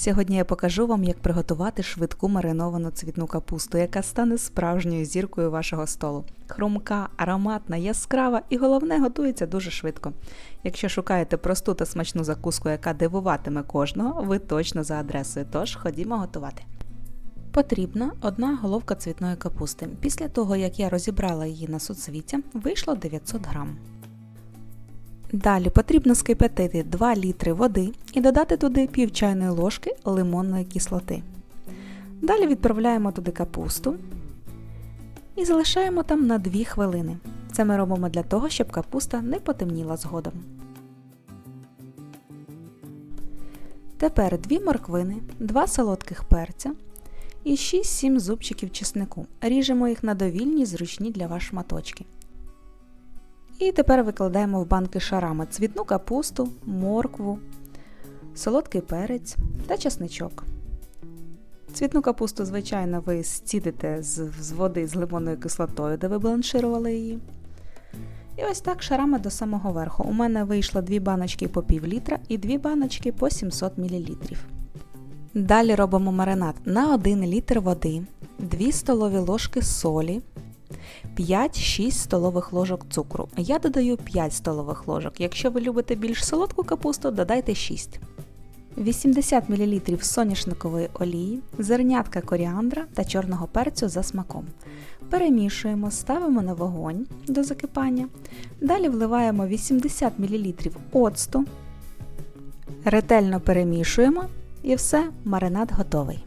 Сьогодні я покажу вам, як приготувати швидку мариновану цвітну капусту, яка стане справжньою зіркою вашого столу. Хрумка, ароматна, яскрава і головне готується дуже швидко. Якщо шукаєте просту та смачну закуску, яка дивуватиме кожного, ви точно за адресою. Тож ходімо готувати. Потрібна одна головка цвітної капусти. Після того, як я розібрала її на суцвіття, вийшло 900 грам. Далі потрібно скип'ятити 2 літри води і додати туди пів чайної ложки лимонної кислоти. Далі відправляємо туди капусту і залишаємо там на 2 хвилини. Це ми робимо для того, щоб капуста не потемніла згодом. Тепер 2 морквини, 2 солодких перця і 6-7 зубчиків чеснику. Ріжемо їх на довільні, зручні для вас шматочки. І тепер викладаємо в банки шарами цвітну капусту, моркву, солодкий перець та чесничок. Цвітну капусту, звичайно, ви зцідите з, з води з лимонною кислотою, де ви бланширували її. І ось так шарами до самого верху. У мене вийшло 2 баночки по пів літра і 2 баночки по 700 мл. Далі робимо маринад на 1 літр води, 2 столові ложки солі, 5-6 столових ложок цукру. Я додаю 5 столових ложок. Якщо ви любите більш солодку капусту, додайте 6. 80 мл соняшникової олії, зернятка коріандра та чорного перцю за смаком. Перемішуємо, ставимо на вогонь до закипання. Далі вливаємо 80 мл оцту, ретельно перемішуємо і все, маринад готовий.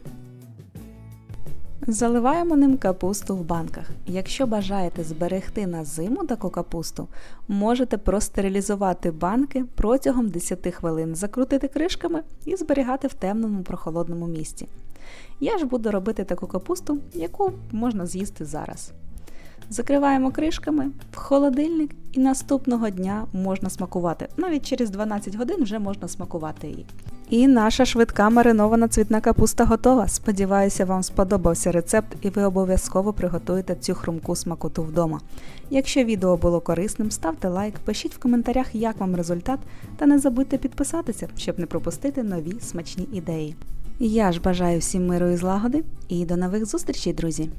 Заливаємо ним капусту в банках. Якщо бажаєте зберегти на зиму таку капусту, можете простерилізувати банки протягом 10 хвилин, закрутити кришками і зберігати в темному прохолодному місці. Я ж буду робити таку капусту, яку можна з'їсти зараз. Закриваємо кришками в холодильник і наступного дня можна смакувати. Навіть через 12 годин вже можна смакувати її. І наша швидка маринована цвітна капуста готова. Сподіваюся, вам сподобався рецепт і ви обов'язково приготуєте цю хрумку смакоту вдома. Якщо відео було корисним, ставте лайк, пишіть в коментарях, як вам результат, та не забудьте підписатися, щоб не пропустити нові смачні ідеї. Я ж бажаю всім миру і злагоди і до нових зустрічей, друзі!